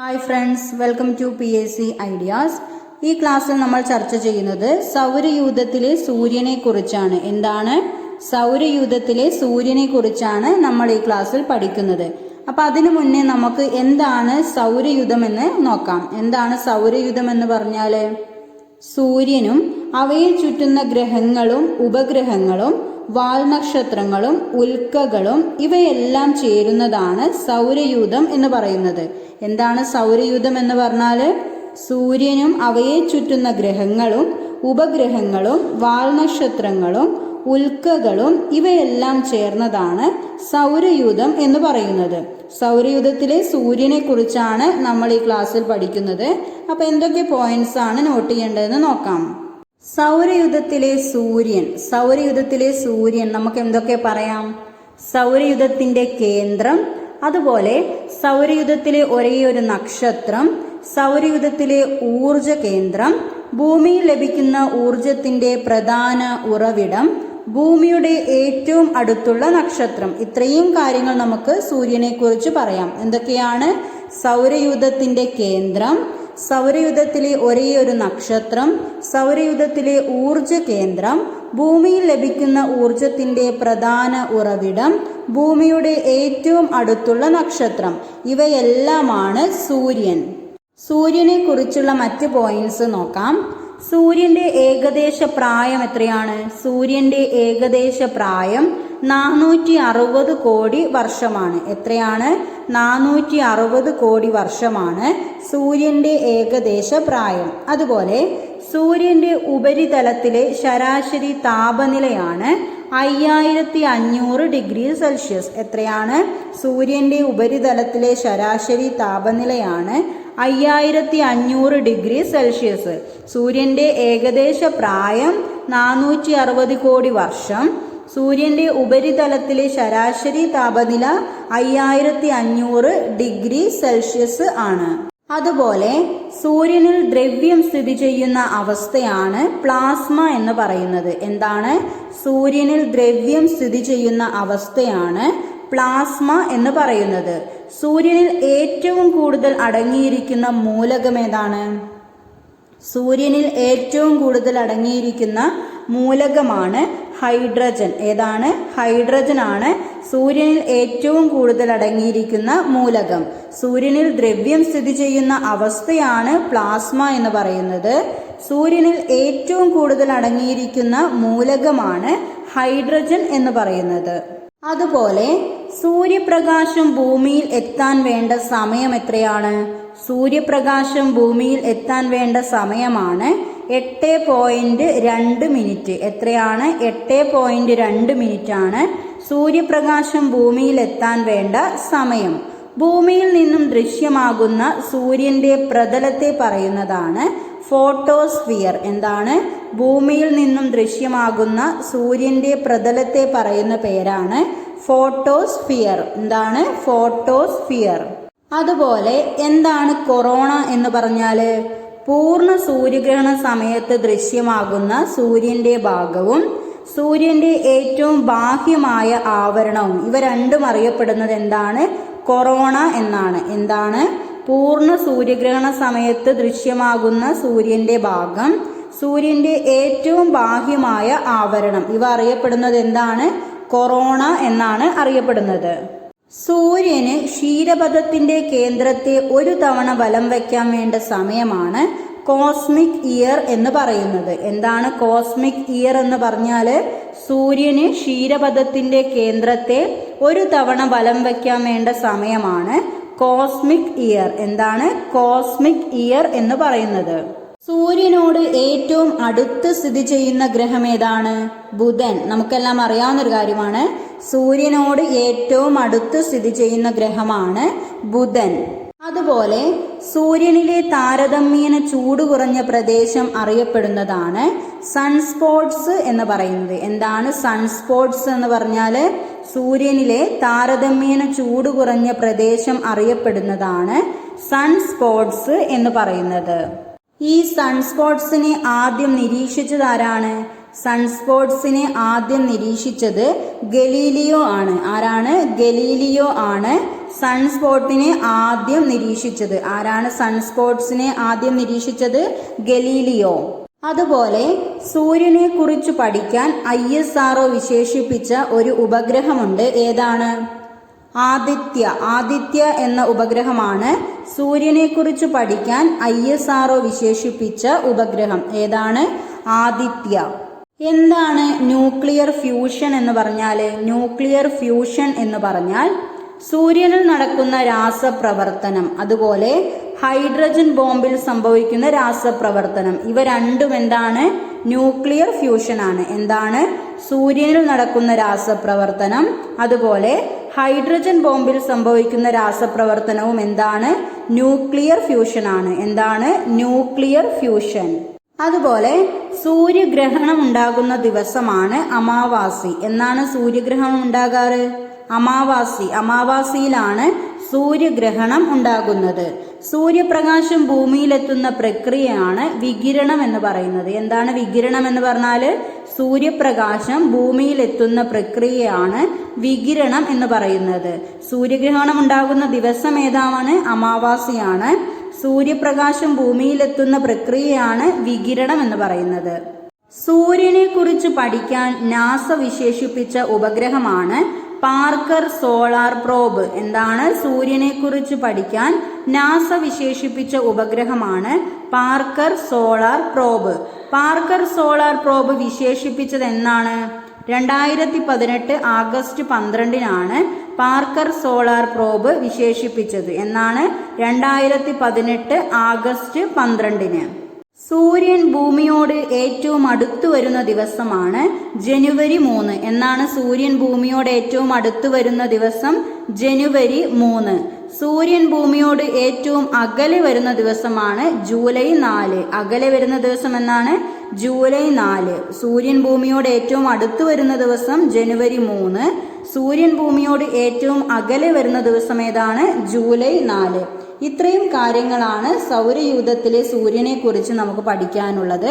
Hi friends welcome to P S C ideas ഈ ക്ലാസ്സിൽ നമ്മൾ ചർച്ച ചെയ്യുന്നത് സൗരയൂഥത്തിലെ സൂര്യനെ കുറിച്ചാണ് എന്താണ്? സൗരയൂഥത്തിലെ സൂര്യനെ കുറിച്ചാണ് നമ്മൾ ഈ ക്ലാസ്സിൽ പഠിക്കുന്നത്. അപ്പൊ അതിനു മുന്നേ നമുക്ക് എന്താണ് സൗരയുധം എന്ന് നോക്കാം. എന്താണ് സൗരയുധം എന്ന് പറഞ്ഞാൽ? സൂര്യനും അവയെ ചുറ്റുന്ന ഗ്രഹങ്ങളും ഉപഗ്രഹങ്ങളും വാൽനക്ഷത്രങ്ങളും ഉൽക്കകളും ഇവയെല്ലാം ചേരുന്നതാണ് സൗരയൂഥം എന്ന് പറയുന്നത്. എന്താണ് സൗരയൂഥം എന്ന് പറഞ്ഞാൽ സൂര്യനും അവയെ ചുറ്റുന്ന ഗ്രഹങ്ങളും ഉപഗ്രഹങ്ങളും വാൽനക്ഷത്രങ്ങളും ഉൽക്കകളും ഇവയെല്ലാം ചേർന്നതാണ് സൗരയൂഥം എന്ന് പറയുന്നത്. സൗരയൂഥത്തിലെ സൂര്യനെ കുറിച്ചാണ് നമ്മൾ ഈ ക്ലാസ്സിൽ പഠിക്കുന്നത്. അപ്പൊ എന്തൊക്കെ പോയിന്റ്സ് ആണ് നോട്ട് ചെയ്യേണ്ടതെന്ന് നോക്കാം. സൗരയുധത്തിലെ സൂര്യൻ സൗരയുധത്തിലെ സൂര്യൻ നമുക്ക് എന്തൊക്കെ പറയാം? സൗരയുധത്തിന്റെ കേന്ദ്രം അതുപോലെ സൗരയുധത്തിലെ ഒരേ ഒരു നക്ഷത്രം സൗരയുധത്തിലെ ഊർജ കേന്ദ്രം ഭൂമിയിൽ ലഭിക്കുന്ന ഊർജത്തിന്റെ പ്രധാന ഉറവിടം ഭൂമിയുടെ ഏറ്റവും അടുത്തുള്ള നക്ഷത്രം. ഇത്രയും കാര്യങ്ങൾ നമുക്ക് സൂര്യനെ കുറിച്ച് പറയാം. എന്തൊക്കെയാണ്? സൗരയുധത്തിന്റെ കേന്ദ്രം സൗരയുധത്തിലെ ഒരേ ഒരു നക്ഷത്രം സൗരയുധത്തിലെ ഊർജ കേന്ദ്രം ഭൂമിയിൽ ലഭിക്കുന്ന ഊർജത്തിന്റെ പ്രധാന ഉറവിടം ഭൂമിയുടെ ഏറ്റവും അടുത്തുള്ള നക്ഷത്രം. ഇവയെല്ലാമാണ് സൂര്യൻ. സൂര്യനെ കുറിച്ചുള്ള മറ്റ് പോയിന്റ്സ് നോക്കാം. സൂര്യന്റെ ഏകദേശ പ്രായം എത്രയാണ്? സൂര്യന്റെ ഏകദേശ പ്രായം നാനൂറ്റി അറുപത് കോടി വർഷമാണ്. എത്രയാണ്? നാനൂറ്റി അറുപത് കോടി വർഷമാണ് സൂര്യന്റെ ഏകദേശ പ്രായം. അതുപോലെ സൂര്യന്റെ ഉപരിതലത്തിലെ ശരാശരി താപനിലയാണ് അയ്യായിരത്തി അഞ്ഞൂറ് ഡിഗ്രി സെൽഷ്യസ്. എത്രയാണ്? സൂര്യന്റെ ഉപരിതലത്തിലെ ശരാശരി താപനിലയാണ് അയ്യായിരത്തി അഞ്ഞൂറ് ഡിഗ്രി സെൽഷ്യസ്. സൂര്യന്റെ ഏകദേശ പ്രായം നാനൂറ്റി അറുപത് കോടി വർഷം. സൂര്യന്റെ ഉപരിതലത്തിലെ ശരാശരി താപനില അയ്യായിരത്തി അഞ്ഞൂറ് ഡിഗ്രി സെൽഷ്യസ് ആണ്. അതുപോലെ സൂര്യനിൽ ദ്രവ്യം സ്ഥിതി ചെയ്യുന്ന അവസ്ഥയാണ് പ്ലാസ്മ എന്ന് പറയുന്നത്. എന്താണ്? സൂര്യനിൽ ദ്രവ്യം സ്ഥിതി ചെയ്യുന്ന അവസ്ഥയാണ് പ്ലാസ്മ എന്ന് പറയുന്നത്. സൂര്യനിൽ ഏറ്റവും കൂടുതൽ അടങ്ങിയിരിക്കുന്ന മൂലകം ഏതാണ്? സൂര്യനിൽ ഏറ്റവും കൂടുതൽ അടങ്ങിയിരിക്കുന്ന മൂലകമാണ് ഹൈഡ്രജൻ. ഏതാണ്? ഹൈഡ്രജൻ ആണ് സൂര്യനിൽ ഏറ്റവും കൂടുതൽ അടങ്ങിയിരിക്കുന്ന മൂലകം. സൂര്യനിൽ ദ്രവ്യം സ്ഥിതി ചെയ്യുന്ന അവസ്ഥയാണ് പ്ലാസ്മ എന്ന് പറയുന്നത്. സൂര്യനിൽ ഏറ്റവും കൂടുതൽ അടങ്ങിയിരിക്കുന്ന മൂലകമാണ് ഹൈഡ്രജൻ എന്ന് പറയുന്നത്. അതുപോലെ സൂര്യപ്രകാശം ഭൂമിയിൽ എത്താൻ വേണ്ട സമയം എത്രയാണ്? സൂര്യപ്രകാശം ഭൂമിയിൽ എത്താൻ വേണ്ട സമയമാണ് എട്ട് പോയിന്റ് രണ്ട് മിനിറ്റ് എത്രയാണ്? എട്ട് പോയിന്റ് രണ്ട് മിനിറ്റ് ആണ്. സൂര്യപ്രകാശം ഭൂമിയിൽ എത്താൻ വേണ്ട സമയം. ഭൂമിയിൽ നിന്നും ദൃശ്യമാകുന്ന സൂര്യന്റെ പ്രതലത്തെ പറയുന്നതാണ് ഫോട്ടോസ്ഫിയർ. എന്താണ്? ഭൂമിയിൽ നിന്നും ദൃശ്യമാകുന്ന സൂര്യന്റെ പ്രതലത്തെ പറയുന്ന പേരാണ് ഫോട്ടോസ്ഫിയർ. എന്താണ്? ഫോട്ടോസ്ഫിയർ. അതുപോലെ എന്താണ് കൊറോണ എന്ന് പറഞ്ഞാൽ? പൂർണ സൂര്യഗ്രഹണ സമയത്ത് ദൃശ്യമാകുന്ന സൂര്യന്റെ ഭാഗവും സൂര്യന്റെ ഏറ്റവും ബാഹ്യമായ ആവരണവും. ഇവ രണ്ടും അറിയപ്പെടുന്നത് എന്താണ്? കൊറോണ എന്നാണ്. എന്താണ്? പൂർണ സൂര്യഗ്രഹണ സമയത്ത് ദൃശ്യമാകുന്ന സൂര്യന്റെ ഭാഗം സൂര്യന്റെ ഏറ്റവും ബാഹ്യമായ ആവരണം. ഇവ അറിയപ്പെടുന്നത് എന്താണ്? കൊറോണ എന്നാണ് അറിയപ്പെടുന്നത്. സൂര്യന് ക്ഷീരപഥത്തിന്റെ കേന്ദ്രത്തെ ഒരു തവണ വലം വയ്ക്കാൻ വേണ്ട സമയമാണ് കോസ്മിക് ഇയർ എന്ന് പറയുന്നത്. എന്താണ് കോസ്മിക് ഇയർ എന്ന് പറഞ്ഞാൽ സൂര്യന് ക്ഷീരപഥത്തിന്റെ കേന്ദ്രത്തെ ഒരു തവണ വലം വയ്ക്കാൻ വേണ്ട സമയമാണ് കോസ്മിക് ഇയർ. എന്താണ് കോസ്മിക് ഇയർ എന്ന് പറയുന്നത്? സൂര്യനോട് ഏറ്റവും അടുത്ത് സ്ഥിതി ചെയ്യുന്ന ഗ്രഹം ഏതാണ്? ബുധൻ. നമുക്കെല്ലാം അറിയാവുന്ന ഒരു കാര്യമാണ്. സൂര്യനോട് ഏറ്റവും അടുത്ത് സ്ഥിതി ചെയ്യുന്ന ഗ്രഹമാണ് ബുധൻ. അതുപോലെ സൂര്യനിലെ താരതമ്യേന ചൂട് കുറഞ്ഞ പ്രദേശം അറിയപ്പെടുന്നതാണ് സൺസ്പോട്സ് എന്ന് പറയുന്നത്. എന്താണ് സൺസ്പോട്സ് എന്ന് പറഞ്ഞാൽ സൂര്യനിലെ താരതമ്യേന ചൂട് കുറഞ്ഞ പ്രദേശം അറിയപ്പെടുന്നതാണ് സൺസ്പോട്സ് എന്ന് പറയുന്നത്. ഈ സൺസ്പോട്സിനെ ആദ്യം നിരീക്ഷിച്ചതാരാണ് സൺസ്പോട്സിനെ ആദ്യം നിരീക്ഷിച്ചത് ഗലീലിയോ ആണ്. ആരാണ്? ഗലീലിയോ ആണ് സൺസ്പോട്ടിനെ ആദ്യം നിരീക്ഷിച്ചത്. ആരാണ് സൺസ്പോട്സിനെ ആദ്യം നിരീക്ഷിച്ചത്? ഗലീലിയോ. അതുപോലെ സൂര്യനെ കുറിച്ച് പഠിക്കാൻ ഐ എസ് ആർഒ വിശേഷിപ്പിച്ച ഒരു ഉപഗ്രഹമുണ്ട്. ഏതാണ്? ആദിത്യ. ആദിത്യ എന്ന ഉപഗ്രഹമാണ് സൂര്യനെ കുറിച്ച് പഠിക്കാൻ ഐ എസ് ആർഒ വിശേഷിപ്പിച്ച ഉപഗ്രഹം. ഏതാണ്? ആദിത്യ. എന്താണ് ന്യൂക്ലിയർ ഫ്യൂഷൻ എന്ന് പറഞ്ഞാൽ ന്യൂക്ലിയർ ഫ്യൂഷൻ എന്ന് പറഞ്ഞാൽ സൂര്യനിൽ നടക്കുന്ന രാസപ്രവർത്തനം അതുപോലെ ഹൈഡ്രജൻ ബോംബിൽ സംഭവിക്കുന്ന രാസപ്രവർത്തനം. ഇവ രണ്ടും എന്താണ്? ന്യൂക്ലിയർ ഫ്യൂഷൻ ആണ് എന്താണ്? സൂര്യനിൽ നടക്കുന്ന രാസപ്രവർത്തനം അതുപോലെ ഹൈഡ്രജൻ ബോംബിൽ സംഭവിക്കുന്ന രാസപ്രവർത്തനവും എന്താണ്? ന്യൂക്ലിയർ ഫ്യൂഷൻ ആണ്. എന്താണ്? Nuclear fusion. അതുപോലെ സൂര്യഗ്രഹണം ഉണ്ടാകുന്ന ദിവസമാണ് അമാവാസി. എന്നാണ് സൂര്യഗ്രഹണം ഉണ്ടാകാറ്? അമാവാസി. അമാവാസിയിലാണ് സൂര്യഗ്രഹണം ഉണ്ടാകുന്നത്. സൂര്യപ്രകാശം ഭൂമിയിലെത്തുന്ന പ്രക്രിയയാണ് വികിരണം എന്ന് പറയുന്നത്. എന്താണ് വികിരണം എന്ന് പറഞ്ഞാൽ? സൂര്യപ്രകാശം ഭൂമിയിലെത്തുന്ന പ്രക്രിയയാണ് വികിരണം എന്ന് പറയുന്നത്. സൂര്യഗ്രഹണം ഉണ്ടാകുന്ന ദിവസം ഏതാണ്? അമാവാസിയാണ്. സൂര്യപ്രകാശം ഭൂമിയിലെത്തുന്ന പ്രക്രിയയാണ് വികിരണം എന്ന് പറയുന്നത്. സൂര്യനെ കുറിച്ച് പഠിക്കാൻ നാസ വിശേഷിപ്പിച്ച ഉപഗ്രഹമാണ് പാർക്കർ സോളാർ പ്രോബ് എന്താണ്? സൂര്യനെ കുറിച്ച് പഠിക്കാൻ നാസ വിശേഷിപ്പിച്ച ഉപഗ്രഹമാണ് Parker solar probe. Parker solar probe വിശേഷിപ്പിച്ചത് എന്നാണ്? രണ്ടായിരത്തി പതിനെട്ട് ആഗസ്റ്റ് പന്ത്രണ്ടിനാണ് പാർക്കർ സോളാർ പ്രോബ് വിശേഷിപ്പിച്ചത് എന്നാണ് രണ്ടായിരത്തി പതിനെട്ട് ആഗസ്റ്റ് പന്ത്രണ്ടിന്. സൂര്യൻ ഭൂമിയോട് ഏറ്റവും അടുത്തു വരുന്ന ദിവസമാണ് ജനുവരി മൂന്ന്. എന്നാണ് സൂര്യൻ ഭൂമിയോട് ഏറ്റവും അടുത്തു വരുന്ന ദിവസം ജനുവരി മൂന്ന്. സൂര്യൻ ഭൂമിയോട് ഏറ്റവും അകലെ വരുന്ന ദിവസമാണ് ജൂലൈ നാല്. അകലെ വരുന്ന ദിവസം എന്നാണ്? ജൂലൈ നാല്. സൂര്യൻ ഭൂമിയോട് ഏറ്റവും അടുത്തു വരുന്ന ദിവസം ജനുവരി മൂന്ന്. സൂര്യൻ ഭൂമിയോട് ഏറ്റവും അകലെ വരുന്ന ദിവസം ഏതാണ്? ജൂലൈ നാല്. ഇത്രയും കാര്യങ്ങളാണ് സൗരയൂഥത്തിലെ സൂര്യനെക്കുറിച്ച് നമുക്ക് പഠിക്കാനുള്ളത്.